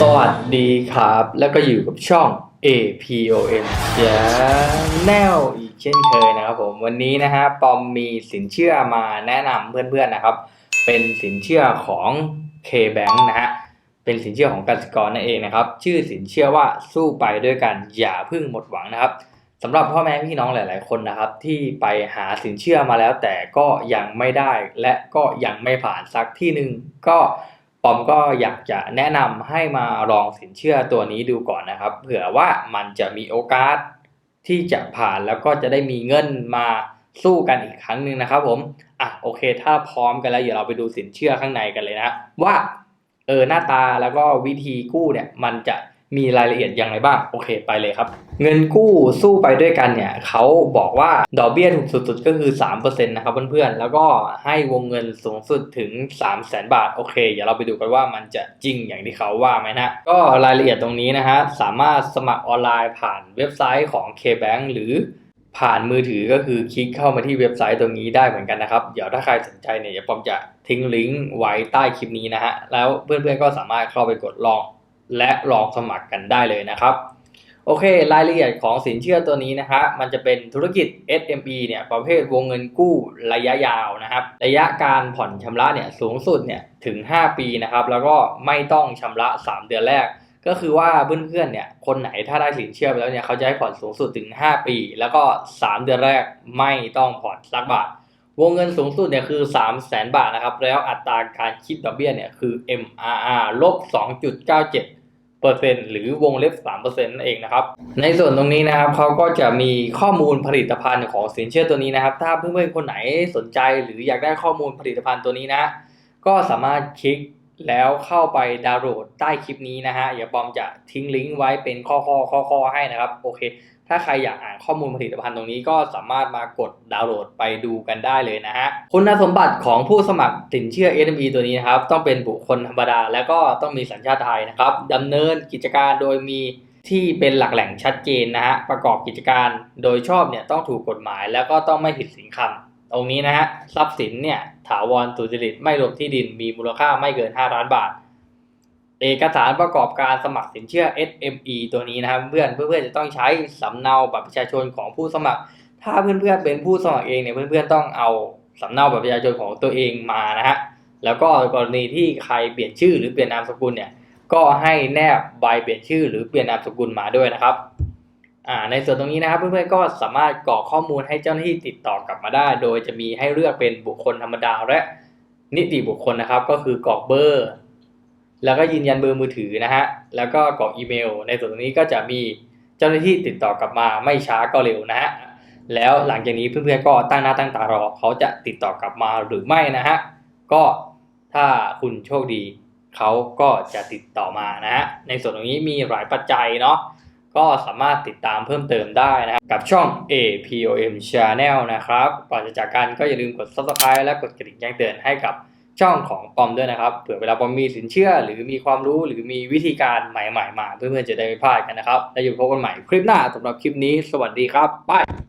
สวัสดีครับ แล้วก็อยู่กับช่อง APON Channel อีกเช่นเคยนะครับผมวันนี้นะฮะปอมมีสินเชื่อมาแนะนำเพื่อนๆนะครับ เป็นสินเชื่อของ K-Bank นะฮะเป็นสินเชื่อของกสิกรนั่นเองนะครับ ชื่อสินเชื่อว่าสู้ไปด้วยกันอย่าพิ่งหมดหวังนะครับสำหรับพ่อแม่พี่น้องหลาย ๆ คนนะครับ ที่ไปหาสินเชื่อมาแล้วแต่ก็ยังไม่ได้ และก็ยังไม่ผ่านสักที่หนึ่งก็ อมก็อยากจะแนะนำให้มาลองสินเชื่อตัวนี้ดูก่อนนะครับ เผื่อว่ามันจะมีโอกาสที่จะผ่านแล้วก็จะได้มีเงินมาสู้กันอีกครั้งหนึ่งนะครับผมอะโอเค ถ้าพร้อมกันแล้วเดี๋ยวเราไปดูสินเชื่อข้างในกันเลยนะ ว่าเออหน้าตาแล้วก็วิธีกู้เนี่ยมันจะ มีรายละเอียดอย่างไรบ้าง โอเคไปเลยครับ เงินกู้สู้ไปด้วยกันเนี่ยเขาบอกว่าดอกเบี้ยถูกสุดๆก็คือ 3%นะครับเพื่อนๆ แล้วก็ให้วงเงินสูงสุดถึง 3 0 0 0 0 0บาท โอเค เดี๋ยวเราไปดูกันว่ามันจะจริงอย่างที่เขาว่าไหมนะ ก็รายละเอียดตรงนี้นะฮะ สามารถสมัครออนไลน์ผ่านเว็บไซต์ของ KBank หรือผ่านมือถือก็คือคลิกเข้ามาที่เว็บไซต์ตรงนี้ได้เหมือนกันนะครับ เดี๋ยวถ้าใครสนใจเนี่ยเดี๋ยวผมจะทิ้งลิงก์ไว้ใต้คลิปนี้นะฮะ แล้วเพื่อนๆก็สามารถเข้าไปกดลอง และลองสมัครกันได้เลยนะครับ โอเค รายละเอียดของสินเชื่อตัวนี้นะฮะมันจะเป็นธุรกิจ SME เนี่ยประเภทวงเงินกู้ระยะยาวนะครับ ระยะการผ่อนชำระเนี่ยสูงสุดเนี่ยถึง 5 ปีนะครับ แล้วก็ไม่ต้องชำระ 3 เดือนแรก ก็คือว่าเพื่อนๆเนี่ยคนไหนถ้าได้สินเชื่อไปแล้วเนี่ยเขาจะให้ผ่อนสูงสุดถึง 5 ปี แล้วก็ 3 เดือนแรกไม่ต้องผ่อนสักบาท วงเงินสูงสุดเนี่ยคือ 3 0 0 0 0 0บาทนะครับ แล้วอัตราการคิดดอกเบี้ยเนี่ยคือ MRR ลบ 2.97เปอร์เซ็นต์หรือวงเล็บ3เปอร์เซ็นต์นั่นเองนะครับ ในส่วนตรงนี้นะครับเขาก็จะมีข้อมูลผลิตภัณฑ์ของสินเชื่อตัวนี้นะครับ ถ้าเพื่อนๆคนไหนสนใจหรืออยากได้ข้อมูลผลิตภัณฑ์ตัวนี้นะ ก็สามารถคลิกแล้วเข้าไปดาวน์โหลดใต้คลิปนี้นะฮะอย่าปอมจะทิ้งลิงก์ไว้เป็นข้อข้อข้อข้อให้นะครับ โอเค ถ้าใครอยากอ่านข้อมูลผลิตภัณฑ์ตรงนี้ก็สามารถมากดดาวน์โหลดไปดูกันได้เลยนะฮะ คุณสมบัติของผู้สมัครสินเชื่อ SME ตัวนี้นะครับ ต้องเป็นบุคคลธรรมดา แล้วก็ต้องมีสัญชาติไทยนะครับดำเนินกิจการโดยมีที่เป็นหลักแหล่งชัดเจนนะฮะ ประกอบกิจการโดยชอบเนี่ยต้องถูกกฎหมาย แล้วก็ต้องไม่ผิดสินคำตรงนี้นะฮะทรัพย์สินเนี่ยถาวรสุจริตไม่รวมที่ดินมีมูลค่าไม่เกิน 5 ล้านบาท เอกสารประกอบการสมัครสินเชื่อ SME ตัวนี้นะครับเพื่อนเพื่อนๆจะต้องใช้สำเนาบัตรประชาชนของผู้สมัคร ถ้าเพื่อนๆเป็นผู้สมัครเองเนี่ยเพื่อนๆต้องเอาสำเนาบัตรประชาชนของตัวเองมานะฮะแล้วก็กรณีที่ใครเปลี่ยนชื่อหรือเปลี่ยนนามสกุลเนี่ยก็ให้แนบใบเปลี่ยนชื่อ หรือเปลี่ยนนามสกุลมาด้วยนะครับอ่าในส่วนตรงนี้นะครับเพื่อนๆก็สามารถกรอกข้อมูลให้เจ้าหน้าที่ติดต่อกลับมาได้ โดยจะมีให้เลือกเป็นบุคคลธรรมดาและนิติบุคคลนะครับ ก็คือกรอกเบอร์ แล้วก็ยืนยันเบอร์มือถือนะฮะ แล้วก็กรอกอีเมล ในส่วนตรงนี้ก็จะมีเจ้าหน้าที่ติดต่อกลับมาไม่ช้าก็เร็วนะฮะ แล้วหลังจากนี้เพื่อนๆก็ตั้งหน้าตั้งตารอเขาจะติดต่อกลับมาหรือไม่นะฮะ ก็ถ้าคุณโชคดีเขาก็จะติดต่อมานะฮะ ในส่วนตรงนี้มีหลายปัจจัยเนาะ ก็สามารถติดตามเพิ่มเติมได้นะกับช่อง APOM Channel นะครับ ก่อนจะจากกันก็อย่าลืมกด Subscribe และกดกระดิ่งแจ้งเตือนให้กับ ช่องของปอมด้วยนะครับเผื่อเวลาปอมมีสินเชื่อ หรือมีความรู้หรือมีวิธีการใหม่ๆมาเพื่อนๆจะได้ไม่พลาดกันนะครับ แล้วอยู่พบกันใหม่คลิปหน้าสำหรับคลิปนี้ สวัสดีครับบาย